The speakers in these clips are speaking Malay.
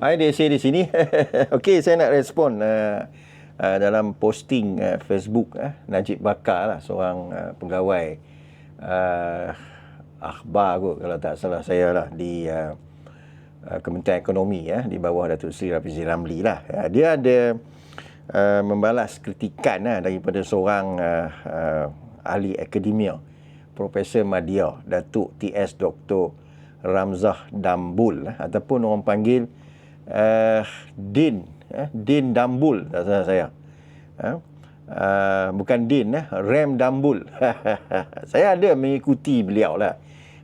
Hai Desi di sini. Okey, saya nak respon uh, uh, dalam posting uh, Facebook uh, Najib Bakar lah, seorang uh, pegawai uh, akhbar kot kalau tak salah saya lah di uh, uh, Kementerian Ekonomi ya uh, di bawah Datuk Seri Rafizi Ramli lah. Uh, dia ada uh, membalas kritikan uh, daripada seorang uh, uh, ahli akademia Profesor Madya Datuk TS Dr. Ramzah Dambul uh, ataupun orang panggil uh, Din uh, Din Dambul tak salah saya. Uh, uh, bukan Din uh, Rem Dambul. Saya ada mengikuti beliau lah.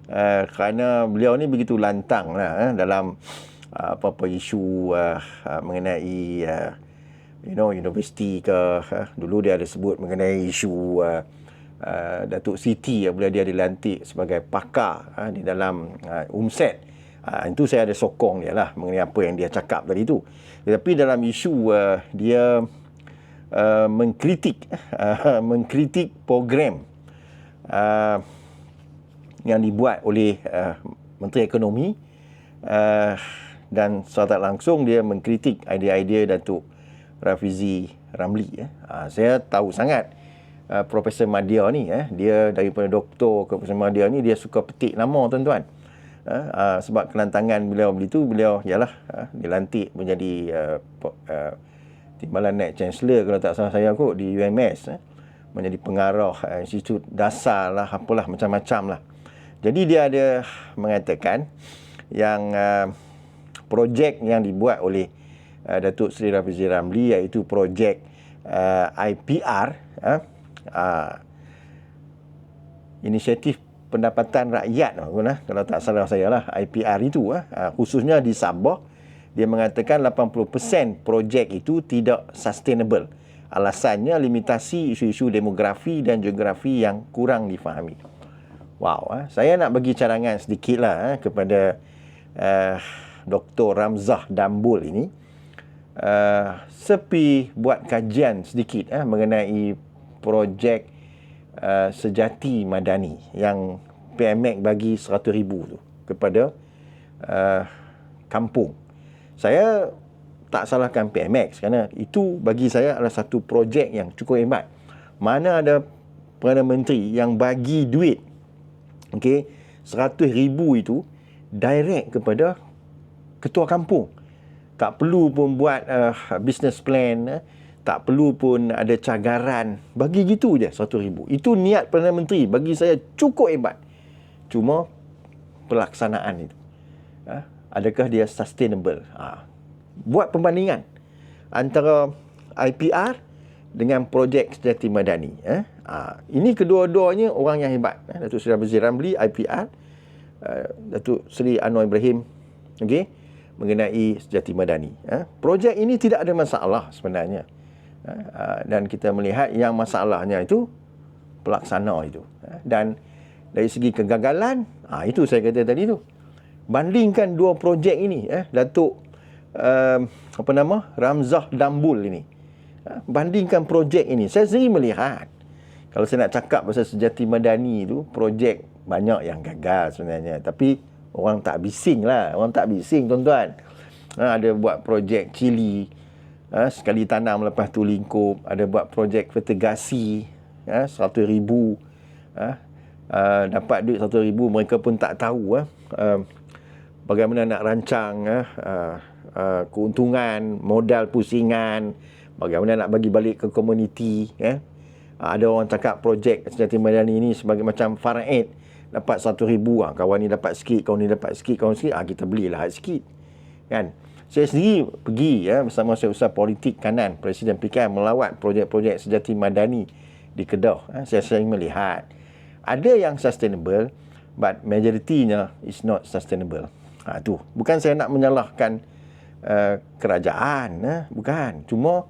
Uh, kerana beliau ni begitu lantang lah uh, dalam uh, apa-apa isu uh, uh, mengenai uh, you know universiti ke uh, dulu dia ada sebut mengenai isu uh, uh, Datuk Siti apabila dia dilantik sebagai pakar uh, di dalam uh, UMSET Ha, itu saya ada sokong dia lah mengenai apa yang dia cakap tadi tu. Tetapi dalam isu uh, dia uh, mengkritik uh, mengkritik program uh, yang dibuat oleh uh, Menteri Ekonomi uh, dan secara langsung dia mengkritik idea-idea Datuk Rafizi Ramli. Eh. Uh, saya tahu sangat uh, Profesor Madya ni, eh, dia daripada doktor ke Profesor Madya ni, dia suka petik nama tuan-tuan uh, sebab kelantangan beliau begitu beliau ialah uh, dilantik menjadi uh, uh, timbalan naik chancellor kalau tak salah saya kot di UMS uh, menjadi pengarah uh, institut dasar lah apalah macam-macam lah. Jadi dia ada mengatakan yang uh, projek yang dibuat oleh uh, Datuk Seri Rafizi Ramli iaitu projek uh, IPR uh, uh, inisiatif pendapatan rakyat. Kalau tak salah saya lah IPR itu ah khususnya di Sabah dia mengatakan 80% projek itu tidak sustainable. Alasannya limitasi isu-isu demografi dan geografi yang kurang difahami. Wow ah saya nak bagi cadangan sedikitlah ah, kepada uh, Dr Ramzah Dambul ini. Uh, sepi buat kajian sedikit uh, mengenai projek uh, sejati madani yang PMX bagi 100 ribu tu kepada uh, kampung. Saya tak salahkan PMX kerana itu bagi saya adalah satu projek yang cukup hebat. Mana ada Perdana Menteri yang bagi duit okay, 100 ribu itu direct kepada ketua kampung. Tak perlu pun buat uh, business plan, uh, tak perlu pun ada cagaran bagi gitu je ribu itu niat Perdana Menteri bagi saya cukup hebat cuma pelaksanaan itu ha? adakah dia sustainable ha. buat pembandingan antara IPR dengan projek sejati madani ha? Ini kedua-duanya orang yang hebat? Datuk Seri Abzir Ramli IPR Datuk Seri Anwar Ibrahim okay? mengenai sejati madani projek ini tidak ada masalah sebenarnya dan kita melihat yang masalahnya itu pelaksana itu dan dari segi kegagalan itu saya kata tadi tu. Bandingkan dua projek ini eh Datuk um, apa nama? Ramzah Dambul ini. Bandingkan projek ini. Saya sendiri melihat kalau saya nak cakap pasal sejati madani itu projek banyak yang gagal sebenarnya. Tapi orang tak bising lah. Orang tak bising tuan-tuan. Ada buat projek cili ha, sekali tanam lepas tu lingkup. Ada buat projek vertigasi ha, 100 ribu ha, uh, dapat duit 100 ribu mereka pun tak tahu uh, bagaimana nak rancang uh, uh, keuntungan modal pusingan bagaimana nak bagi balik ke komuniti. Uh, ada orang cakap projek sejati madani ini sebagai macam faraid dapat 100 ribu. Ha, kawan ni dapat sikit kawan ni dapat sikit kawan sikit. Ha, kita belilah sikit kan. Saya sendiri pergi ya bersama saya usah politik kanan Presiden PKM melawat projek-projek sejati madani di Kedah. Saya sering melihat ada yang sustainable but majoritinya is not sustainable. Ha tu. Bukan saya nak menyalahkan uh, kerajaan, ha? bukan. Cuma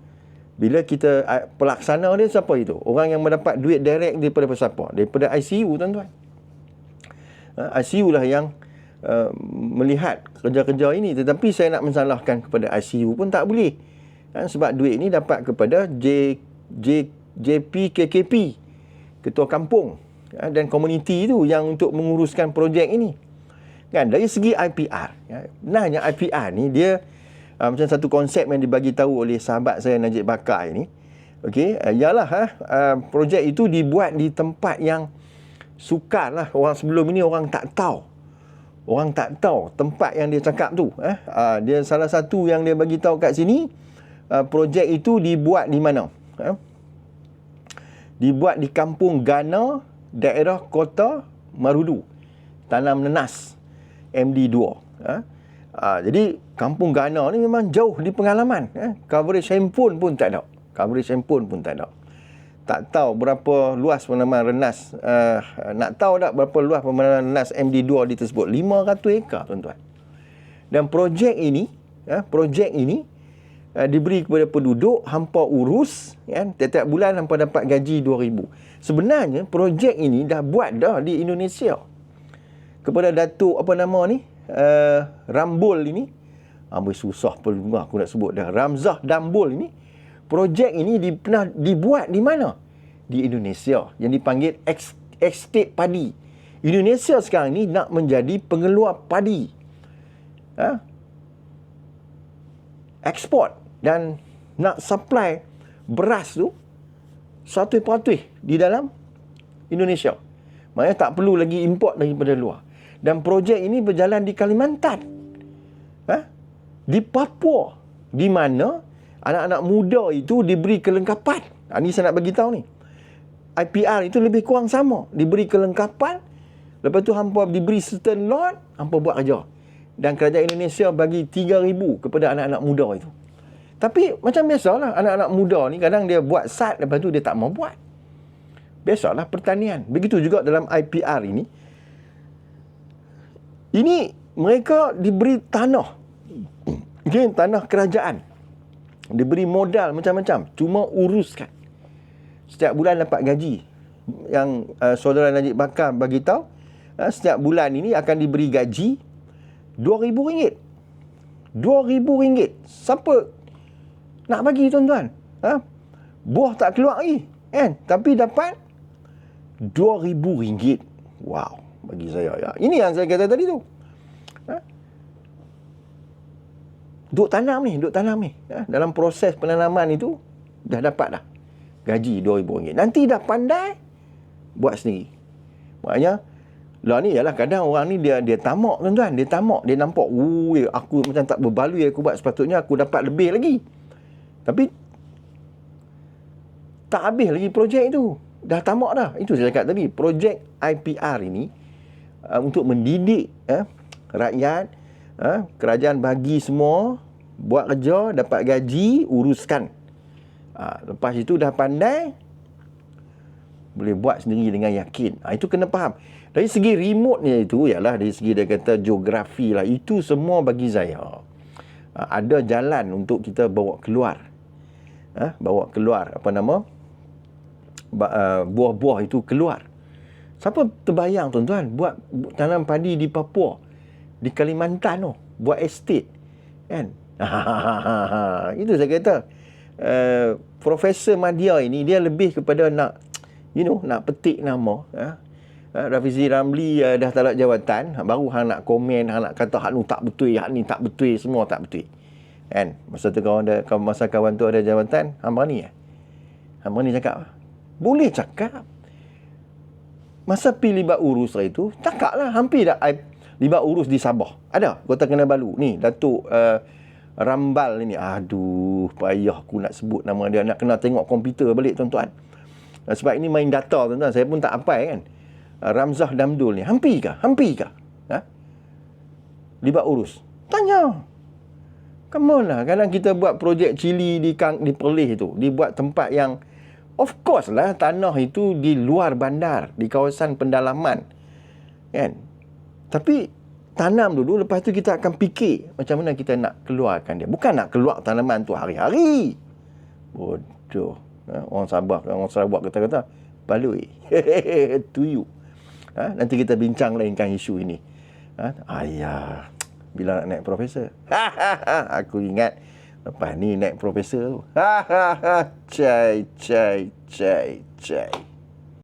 bila kita uh, pelaksana dia siapa itu? Orang yang mendapat duit direct daripada siapa? Daripada ICU tuan-tuan. Uh, ICU lah yang Uh, melihat kerja-kerja ini tetapi saya nak mensalahkan kepada ICU pun tak boleh kan sebab duit ini dapat kepada J, J, JP KKP ketua kampung dan komuniti itu yang untuk menguruskan projek ini. Kan dari segi IPR ya, benarnya IPR ni dia uh, macam satu konsep yang dibagi tahu oleh sahabat saya Najib Bakar ini. Okey uh, ialah ha uh, projek itu dibuat di tempat yang sukar lah. Orang sebelum ini orang tak tahu. Orang tak tahu tempat yang dia cakap tu eh. Uh, dia salah satu yang dia bagi tahu kat sini uh, projek itu dibuat di mana? Eh? dibuat di kampung Gana daerah kota Marudu tanam nenas MD2 eh? uh, jadi kampung Gana ni memang jauh di pengalaman eh? coverage handphone pun tak ada. Coverage handphone pun tak ada. Tak tahu berapa luas penanaman renas. Uh, nak tahu tak berapa luas penanaman renas MD2 di tersebut? 500 ekar tuan-tuan. Dan projek ini uh, projek ini uh, diberi kepada penduduk hampa urus kan tiap-tiap bulan hampa dapat gaji 2000 sebenarnya projek ini dah buat dah di Indonesia kepada datuk apa nama ni uh, Rambul ini amboi susah pun aku nak sebut dah Ramzah Dambul ini projek ini di, pernah dibuat di mana? Di Indonesia yang dipanggil estate padi. Indonesia sekarang ni nak menjadi pengeluar padi. Ha? Ekspor dan nak supply beras tu satu patuh di dalam Indonesia. Maknanya tak perlu lagi import daripada luar. Dan projek ini berjalan di Kalimantan. Ha? Di Papua. Di mana anak-anak muda itu diberi kelengkapan. Ha, ini saya nak bagi tahu ni. IPR itu lebih kurang sama. Diberi kelengkapan. Lepas tu hampa diberi certain lot, hampa buat kerja. Dan kerajaan Indonesia bagi 3000 kepada anak-anak muda itu. Tapi macam biasalah anak-anak muda ni kadang dia buat sat lepas tu dia tak mau buat. Biasalah pertanian. Begitu juga dalam IPR ini. Ini mereka diberi tanah. Okay, tanah kerajaan. Diberi modal macam-macam. Cuma uruskan. Setiap bulan dapat gaji. Yang uh, saudara Najib Bakar bagi tahu uh, setiap bulan ini akan diberi gaji RM2,000. RM2,000. Siapa nak bagi tuan-tuan? Ha? Buah tak keluar lagi. Kan? Tapi dapat RM2,000. Wow. Bagi saya. Ya. Ini yang saya kata tadi tu. duk tanam ni, duk tanam ni. Ya, dalam proses penanaman itu, dah dapat dah. Gaji RM2,000. Nanti dah pandai, buat sendiri. Maknanya, lah ni ialah kadang orang ni dia dia tamak tuan-tuan. Dia tamak. Dia nampak, Ui, aku macam tak berbaloi aku buat. Sepatutnya aku dapat lebih lagi. Tapi, tak habis lagi projek itu. Dah tamak dah. Itu saya cakap tadi. Projek IPR ini, uh, untuk mendidik uh, rakyat, uh, kerajaan bagi semua buat kerja, dapat gaji, uruskan. Ha, lepas itu dah pandai, boleh buat sendiri dengan yakin. Ha, itu kena faham. Dari segi remote itu, ialah dari segi dia kata geografi lah. Itu semua bagi saya. Ha, ada jalan untuk kita bawa keluar. Ha, bawa keluar, apa nama? Uh, buah-buah itu keluar. Siapa terbayang tuan-tuan buat tanam padi di Papua, di Kalimantan tu, buat estate. Kan? itu saya kata uh, Profesor Madya ini dia lebih kepada nak you know nak petik nama uh, uh, Rafizi Ramli uh, dah tak jawatan baru hang nak komen hang nak kata hak ni tak betul hak ni tak betul semua tak betul kan masa tu kawan ada masa kawan tu ada jawatan hang berani eh hang berani cakap boleh cakap masa pilih libat urus itu cakaplah hampir dah libat urus di Sabah ada Kota Kinabalu ni Datuk uh, Rambal ini. Aduh, payah aku nak sebut nama dia. Nak kena tengok komputer balik tuan-tuan. Sebab ini main data tuan-tuan. Saya pun tak apa kan. Ramzah Damdul ni. Hampir kah? Hampir kah? Ha? Libat urus. Tanya. Come on lah. Kadang kita buat projek cili di Kang, di Perlis tu. Dibuat tempat yang of course lah tanah itu di luar bandar. Di kawasan pendalaman. Kan? Tapi tanam dulu lepas tu kita akan fikir macam mana kita nak keluarkan dia bukan nak keluar tanaman tu hari-hari bodoh ha? orang Sabah orang Sarawak kata-kata baloi to you ha? nanti kita bincang lainkan isu ini ha? ayah bila nak naik profesor. Aku ingat lepas ni naik profesor tu. Cai cai cai cai